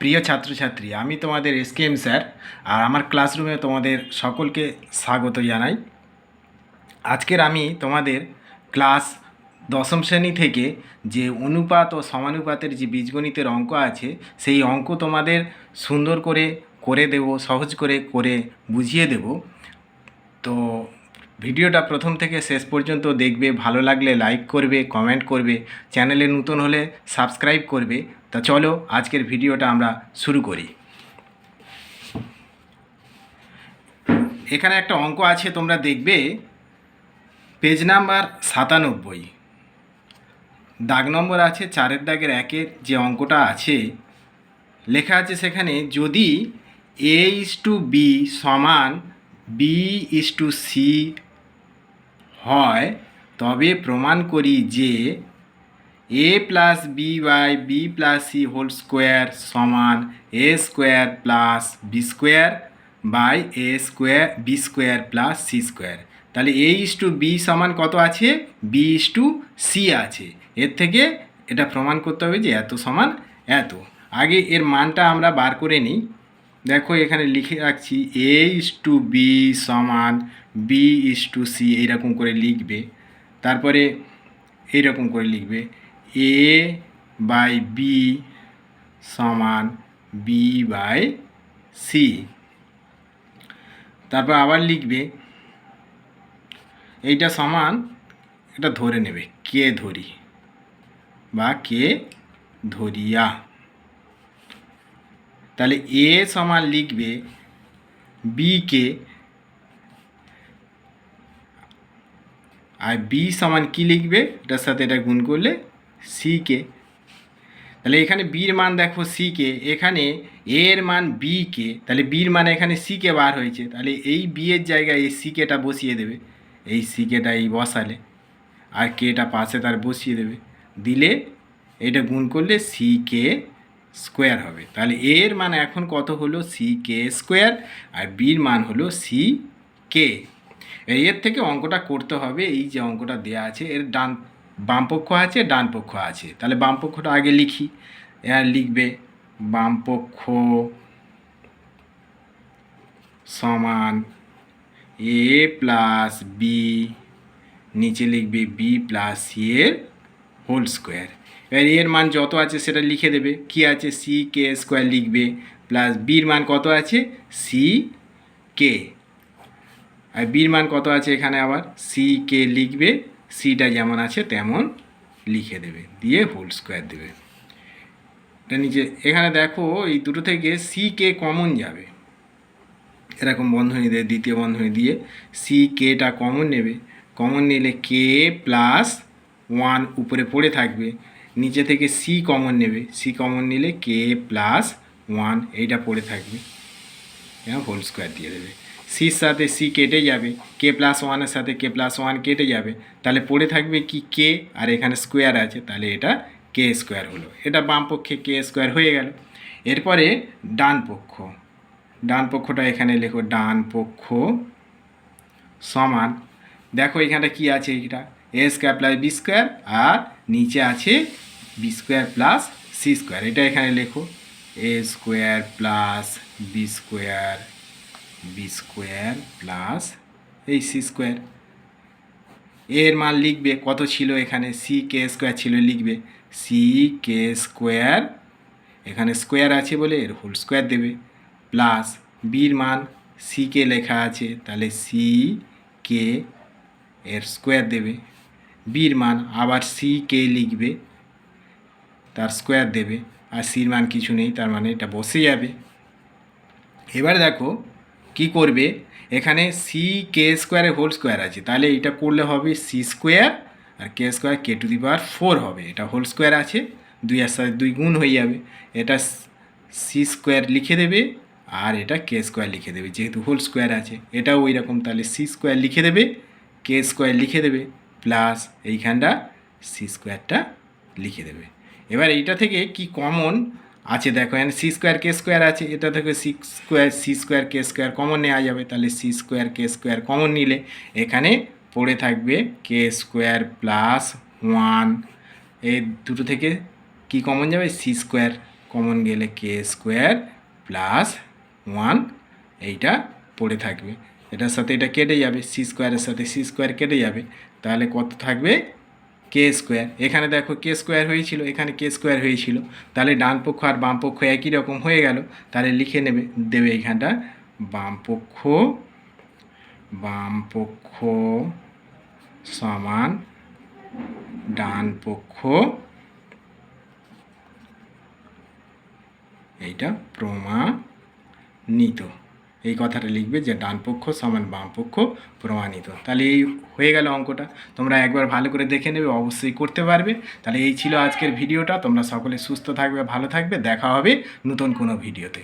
প্রিয় ছাত্রছাত্রী, আমি তোমাদের এসকেএম স্যার, আর আমার ক্লাসরুমে তোমাদের সকলকে স্বাগত জানাই। আজকের আমি তোমাদের ক্লাস দশম শ্রেণি থেকে যে অনুপাত ও সমানুপাতের যে বীজগণিতের অঙ্ক আছে, সেই অঙ্ক তোমাদের সুন্দর করে করে দেব, সহজ করে করে বুঝিয়ে দেব। তো ভিডিওটা প্রথম থেকে শেষ পর্যন্ত দেখবে, ভালো লাগলে লাইক করবে কমেন্ট করবে, চ্যানেলে নতুন হলে সাবস্ক্রাইব করবে তা চলো, আজকের ভিডিওটা আমরা শুরু করি। এখানে একটা অঙ্ক আছে, তোমরা দেখবে। পেজ নাম্বার সাতানব্বই। দাগ নম্বর আছে, চারের দাগের একের যে অঙ্কটা আছে, লেখা আছে সেখানে যদি এ ইস টু বি সমান বি ইস টু সি হয়, তবে প্রমাণ করি যে A plus B by B plus C whole square সমান A square plus B square by A square B square plus C square তাহলে এ ইস টু বি সমান কত আছে? বি ইস টু সি আছে। এর থেকে এটা প্রমাণ করতে হবে যে এত সমান এত। আগে এর মানটা আমরা বার করে নিই। দেখো এখানে লিখে রাখছি এ ইস টু বি সমান বি ইস টু সি এইরকম করে লিখবে। তারপরে এইরকম করে লিখবে। এ বাই বি সমান বি বাই সি তারপর আবার লিখবে, এইটা সমান, এটা ধরে নেবে, কে ধরি বা কে ধরিয়া। তাহলে এ সমান লিখবে বিকে আর বি সমান কি লিখবে? এটার সাথে এটা গুণ করলে সিকে তাহলে এখানে বির মান দেখো সিকে এখানে এর মান বিকে তাহলে বির মান এখানে সিকে বার হয়েছে, তাহলে এই বি এর জায়গায় এই সিকেটা বসিয়ে দেবে, এই সিকেটা এই বসালে, আর কেটা পাশে তার বসিয়ে দেবে, দিলে এটা গুণ করলে সি কে স্কোয়ার হবে, তাহলে এর মান এখন কত হলো সি কে স্কোয়ার আর বির মান হলো সি কে এর থেকে অঙ্কটা করতে হবে, এই যে অঙ্কটা দেওয়া আছে, এর ডান বাম পক্ষ আছে, ডান পক্ষ আছে। তাহলে বাম পক্ষটা আগে লিখি। লিখবে বাম পক্ষ সমান এ প্লাস বি, নিচে লিখবে বি প্লাস এর হোল স্কোয়ার। এবার এর মান যত আছে সেটা লিখে দেবে। কি আছে? সি, কে স্কোয়ার লিখবে। প্লাস বির মান কত আছে? সি, কে। আর বির মান কত আছে এখানে আবার? সি, কে লিখবে সিটা যেমন আছে, তেমন লিখে দেবে, দিয়ে হোল স্কোয়ার দেবে। নিচে, এখানে দেখো, এই দুটো থেকে সি কে কমন যাবে। এরকম বন্ধনী দিয়ে, দ্বিতীয় বন্ধনী দিয়ে সি কেটা কমন নেবে। কমন নিলে কে প্লাস ওয়ান উপরে পড়ে থাকবে। নিচে থেকে সি কমন নেবে। সি কমন নিলে কে প্লাস ওয়ান এইটা পড়ে থাকবে। হোল স্কোয়ার দিয়ে দেবে। সির সাথে সি কেটে যাবে কে প্লাস ওয়ানের সাথে কে প্লাস ওয়ান কেটে যাবে, তাহলে পড়ে থাকবে কি কে আর এখানে স্কোয়ার আছে, তাহলে এটা কে স্কোয়ার হলো। এটা বাম পক্ষে কে স্কোয়ার হয়ে গেল। এরপরে ডান পক্ষ। ডান পক্ষটা এখানে লেখো, ডান পক্ষ সমান। দেখো এখানটা কি আছে এটা A square plus B square আর নিচে আছে B square plus C square এটা এখানে লেখো A square plus B square B square plus এই সি স্কোয়ার এর মান লিখবে কত ছিল এখানে? সি কে স্কোয়ার ছিল লিখবে। সি কে স্কোয়ার এখানে স্কোয়ার আছে বলে এর হোল স্কোয়ার দেবে। প্লাস বির মান সি কে লেখা আছে, তাহলে সি কে এর স্কোয়ার দেবে। বির মান আবার সি কে লিখবে, তার স্কোয়ার দেবে। আর সির মান কিছু নেই, তার মানে এটা বসে যাবে। এবার দেখো কি করবে? এখানে সি কে স্কোয়ারের হোল স্কোয়ার আছে। তাহলে এটা করলে হবে C square R K square K to the power four হবে। এটা হোল স্কোয়ার আছে, দুই আর সাথে দুই গুণ হয়ে যাবে। এটা সি স্কোয়ার লিখে দেবে আর এটা কে স্কোয়ার লিখে দেবে, যেহেতু হোল স্কোয়ার আছে। এটাও ওই রকম তাহলে সি স্কোয়ার লিখে দেবে কে স্কোয়ার লিখে দেবে প্লাস এইখানটা সি স্কোয়ারটা লিখে দেবে। এবার এইটা থেকে কি কমন আছে দেখো এখানে সি স্কোয়ার কে স্কোয়ার আছে, এটা থেকে C square C square K square common নেওয়া যাবে, তাহলে C square K square common নিলে এখানে পড়ে থাকবে কে স্কোয়ার প্লাস ওয়ান এই দুটো থেকে কি কমন যাবে? সি স্কোয়ার কমন গেলে কে স্কোয়ার প্লাস ওয়ান এইটা পড়ে থাকবে। এটার সাথে এটা কেটে যাবে সি স্কোয়ারের সাথে সি স্কোয়ার কেটে যাবে, তাহলে কত থাকবে? কে স্কোয়ার এখানে দেখো কে স্কোয়ার হয়েছিল, এখানে কে স্কোয়ার হয়েছিল। তাহলে ডান পক্ষ আর বাম পক্ষ একই রকম হয়ে গেল। তাহলে লিখে নেবে, দেবে এখানটা বাম পক্ষ বাম পক্ষ সমান ডান পক্ষ। এইটা প্রমাণিত। এই কথাটা লিখবে যে ডান পক্ষ সমান বাম পক্ষ প্রমাণিত। তাহলে এই হয়ে গেল অঙ্কটা। তোমরা একবার ভালো করে দেখে নেবে, অবশ্যই করতে পারবে। তাহলে এই ছিল আজকের ভিডিওটা। তোমরা সকলে সুস্থ থাকবে, ভালো থাকবে। দেখা হবে নতুন কোনো ভিডিওতে।